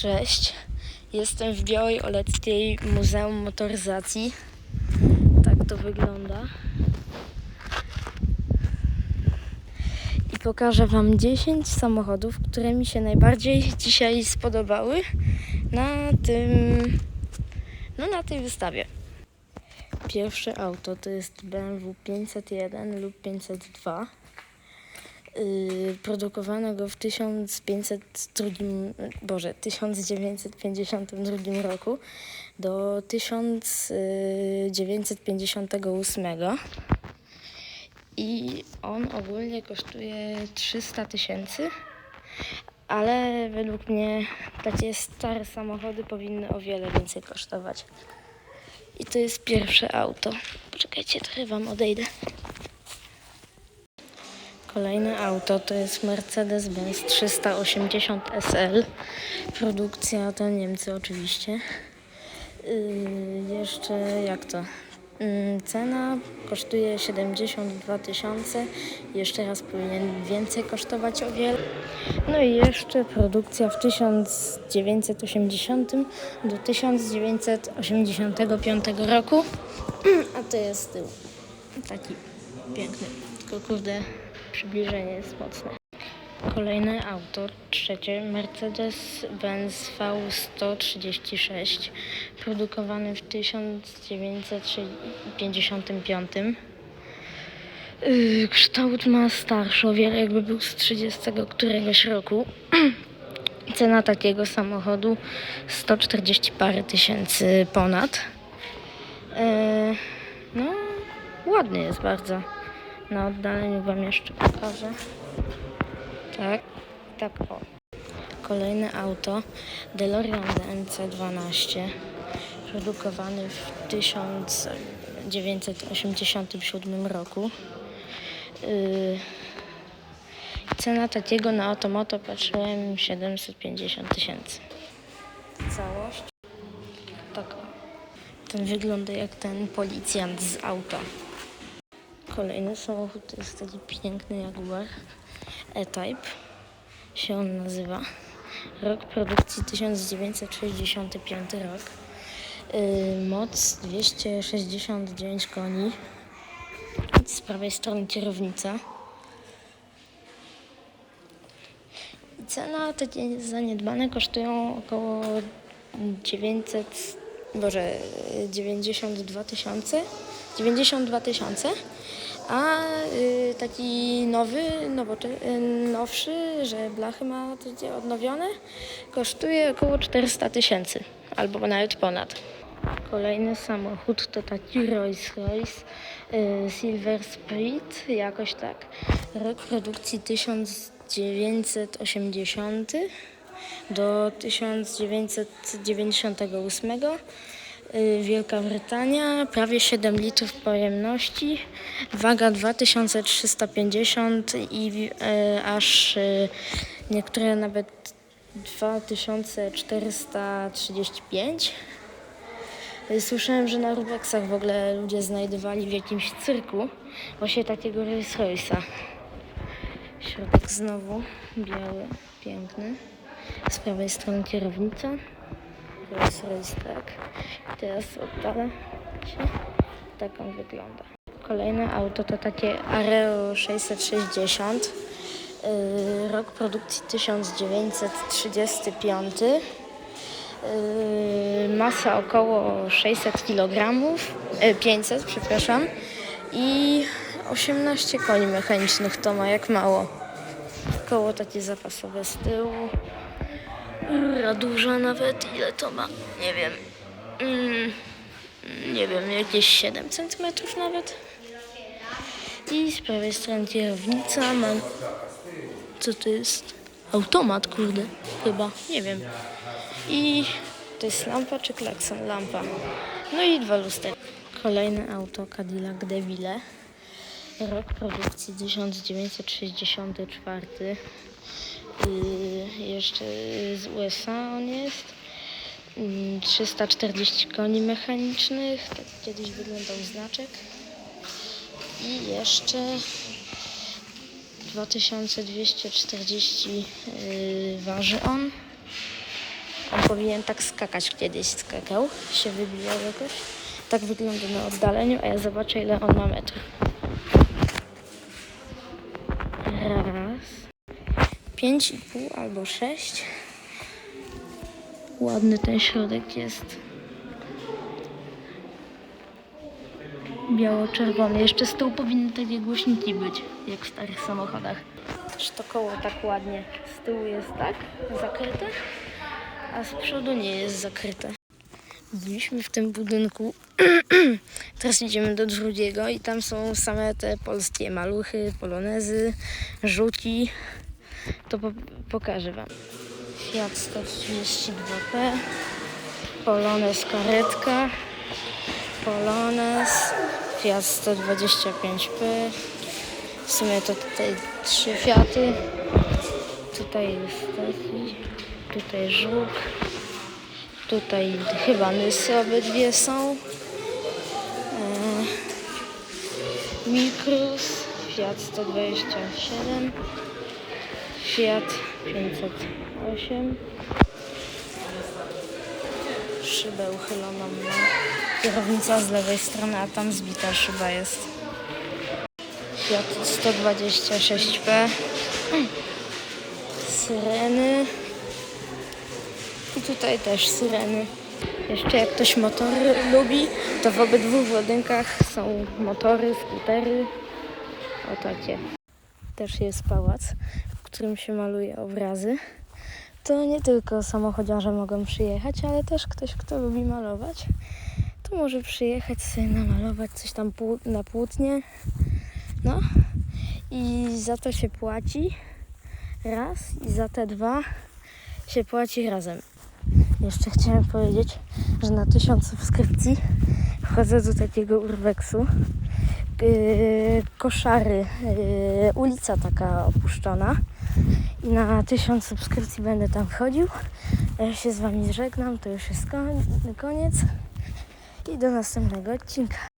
Cześć, jestem w Białej Oleckiej Muzeum Motoryzacji. Tak to wygląda. I pokażę Wam 10 samochodów, które mi się najbardziej dzisiaj spodobały na tym, no na tej wystawie. Pierwsze auto to jest BMW 501 lub 502 yy, produkowanego w 1502, Boże, 1952 roku do 1958 i on ogólnie kosztuje 300 tysięcy, ale według mnie takie stare samochody powinny o wiele więcej kosztować. I to jest pierwsze auto. Poczekajcie, trochę wam odejdę. Kolejne auto to jest Mercedes-Benz 380 SL. Produkcja to Niemcy oczywiście. Yy, jeszcze jak to? Yy, cena kosztuje 72 tysiące. Jeszcze raz powinien więcej kosztować o wiele. No i jeszcze produkcja w 1980 do 1985 roku. A to jest tył. Taki piękny. Tylko kurde, przybliżenie jest mocne. Kolejne auto, trzecie, Mercedes-Benz V136, produkowany w 1955. Yy, Kształt ma starszy, o wiele jakby był z 30 któregoś roku. Cena takiego samochodu 140 parę tysięcy ponad. Yy, No, ładny jest bardzo. Na oddaleniu Wam jeszcze pokażę. Tak, tak o. Kolejne auto DeLorean DMC-12 produkowany w 1987 roku. Yy, cena takiego na automoto patrzyłem 750 tysięcy. Całość. Tak. Ten wygląda jak ten policjant z auta. Kolejny samochód to jest taki piękny Jaguar E-Type się on nazywa. Rok produkcji 1965 rok. Yy, moc 269 koni. Z prawej strony kierownica. I Cena takie zaniedbane kosztują około 900, boże 92 tysiące. 92 tysiące. A y, taki nowy, nowocze- y, nowszy, że blachy ma takie odnowione, kosztuje około 400 tysięcy albo nawet ponad. Kolejny samochód to taki Rolls Royce y, Silver Spirit, jakoś tak. Rok produkcji 1980 do 1998. Y, Wielka Brytania, prawie 7 litrów pojemności, waga 2350 i y, aż y, niektóre nawet 2435. Y, Słyszałem, że na Rubeksach w ogóle ludzie znajdowali w jakimś cyrku właśnie takiego Rolls Royce'a. Środek znowu biały, piękny. Z prawej strony kierownica. Rolls Royce, tak. Teraz oddalę się. Tak on wygląda. Kolejne auto to takie Areo 660. Yy, rok produkcji 1935. Yy, masa około 600 kg, yy, 500, przepraszam. I 18 koni mechanicznych to ma, jak mało. Koło takie zapasowe z tyłu. Rura duża nawet, ile to ma? Nie wiem. Mm, nie wiem, jakieś 7 cm nawet. I z prawej strony kierownica mam. Co to jest? Automat, kurde. Chyba, nie wiem. I to jest lampa czy klakson? Lampa. No i dwa luster. Kolejne auto Cadillac DeVille. Rok produkcji 1964. Yy, jeszcze z USA on jest. Yy, 340 koni mechanicznych. Tak kiedyś wyglądał znaczek. I jeszcze 2240 yy, waży on. On powinien tak skakać kiedyś skakał, się wybijał jakoś. Tak wygląda na oddaleniu, a ja zobaczę ile on ma metrów. Raz. Pięć i pół albo sześć. Ładny ten środek jest. Biało-czerwony. Jeszcze z tyłu powinny takie głośniki być, jak w starych samochodach. Też to koło tak ładnie. Z tyłu jest tak zakryte, a z przodu nie jest zakryte. Byliśmy w tym budynku. Teraz idziemy do drugiego i tam są same te polskie maluchy, polonezy, żuki. To po pokażę wam. Fiat 132P, Polonez karetka, Polonez, Fiat 125P. W sumie to tutaj trzy Fiaty. Tutaj jest taki, tutaj żuk. Tutaj chyba nysy obydwie są. E, Mikrus, Fiat 127, Fiat 508. Szybę uchyloną ma kierownica z lewej strony, a tam zbita szyba jest. Fiat 126P. Syreny. I tutaj też syreny. Jeszcze jak ktoś motory lubi, to w obydwu budynkach są motory, skutery. O takie. Też jest pałac, w którym się maluje obrazy. To nie tylko samochodziarze mogą przyjechać, ale też ktoś, kto lubi malować, to może przyjechać sobie namalować coś tam na płótnie. No i za to się płaci raz i za te dwa się płaci razem. Jeszcze chciałem powiedzieć, że na tysiąc subskrypcji wchodzę do takiego urbexu. Koszary, yy, ulica taka opuszczona. I na tysiąc subskrypcji będę tam wchodził. Ja się z Wami żegnam, to już jest koniec. I do następnego odcinka.